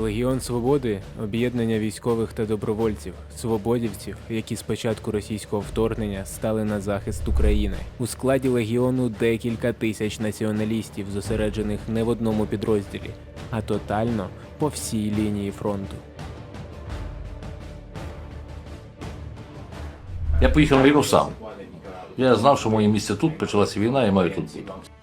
Легіон Свободи об'єднання військових та добровольців, свободівців, які з початку російського вторгнення стали на захист України. У складі легіону декілька тисяч націоналістів, зосереджених не в одному підрозділі, а тотально по всій лінії фронту. Я поїхав на війну сам. Я знав, що моє місце тут, почалася війна, я маю тут бути.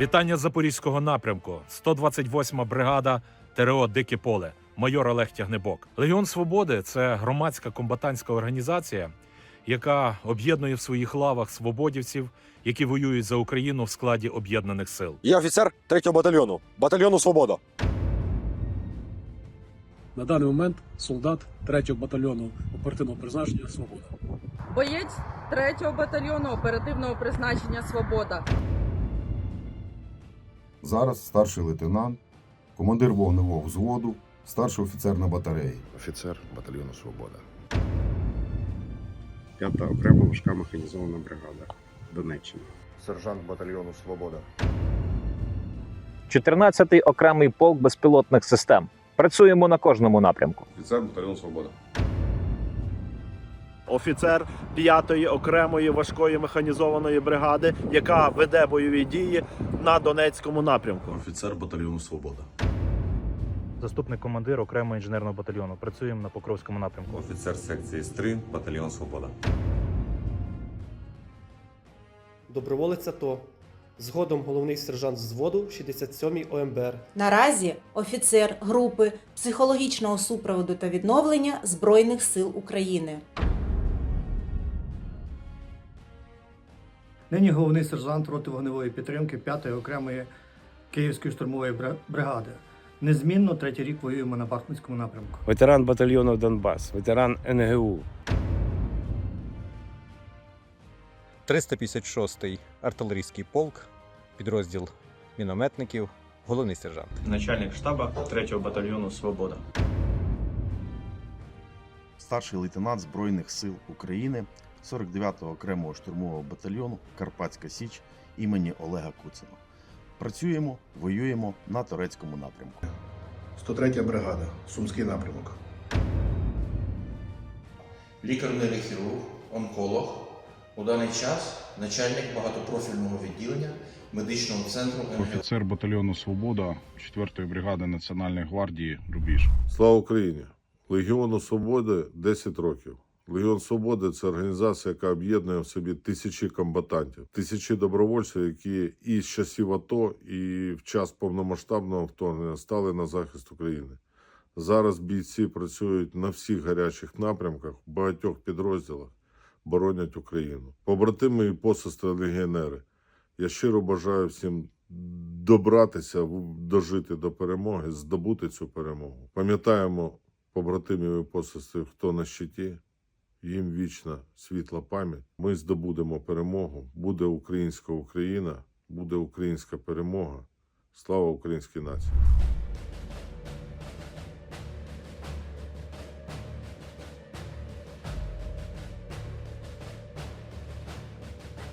Вітання з Запорізького напрямку. 128 бригада ТРО Дике поле. Майор Олег Тягнебок. Легіон Свободи це громадська комбатантська організація, яка об'єднує в своїх лавах свободівців, які воюють за Україну в складі об'єднаних сил. Я офіцер 3-го батальйону, батальйону Свобода. На даний момент солдат 3-го батальйону оперативного призначення Свобода. Боєць 3-го батальйону оперативного призначення Свобода. Зараз старший лейтенант, командир вогневого взводу, старший офіцер на батареї. офіцер батальйону Свобода. П'ята окрема важка механізована бригада Донеччина. Сержант батальйону Свобода. 14-й окремий полк безпілотних систем. Працюємо на кожному напрямку. Офіцер батальйону Свобода. Офіцер 5-ї окремої важкої механізованої бригади, яка веде бойові дії на Донецькому напрямку. Офіцер батальйону Свобода. Заступник командир окремого інженерного батальйону. Працюємо на Покровському напрямку. Офіцер секції СТРИ, батальйон Свобода. Доброволець АТО. Згодом головний сержант взводу 67-й ОМБР. Наразі офіцер групи психологічного супроводу та відновлення Збройних сил України. Нині головний сержант роти вогневої підтримки 5-ї окремої Київської штурмової бригади. Незмінно третій рік воюємо на Бахмутському напрямку. Ветеран батальйону Донбас, ветеран НГУ. 356-й артилерійський полк, підрозділ мінометників, головний сержант. Начальник штабу 3-го батальйону Свобода. Старший лейтенант Збройних сил України 49-го окремого штурмового батальйону Карпатська Січ імені Олега Куцина. Працюємо, воюємо на турецькому напрямку. 103 бригада. Сумський напрямок. Лікар-нейрохірург, онколог. У даний час начальник багатопрофільного відділення медичного центру НГУ. Офіцер батальйону Свобода 4-ї бригади Національної гвардії Рубіж. Слава Україні! Легіону Свободи 10 років. Легіон Свободи це організація, яка об'єднує в собі тисячі комбатантів, тисячі добровольців, які і з часів АТО, і в час повномасштабного вторгнення стали на захист України. Зараз бійці працюють на всіх гарячих напрямках, в багатьох підрозділах, боронять Україну. Побратими і посестри легіонери. Я щиро бажаю всім добратися, дожити до перемоги, здобути цю перемогу. Пам'ятаємо побратимів і посестри, хто на щиті. Їм вічна світла пам'ять. Ми здобудемо перемогу. Буде українська Україна, буде українська перемога. Слава українській нації!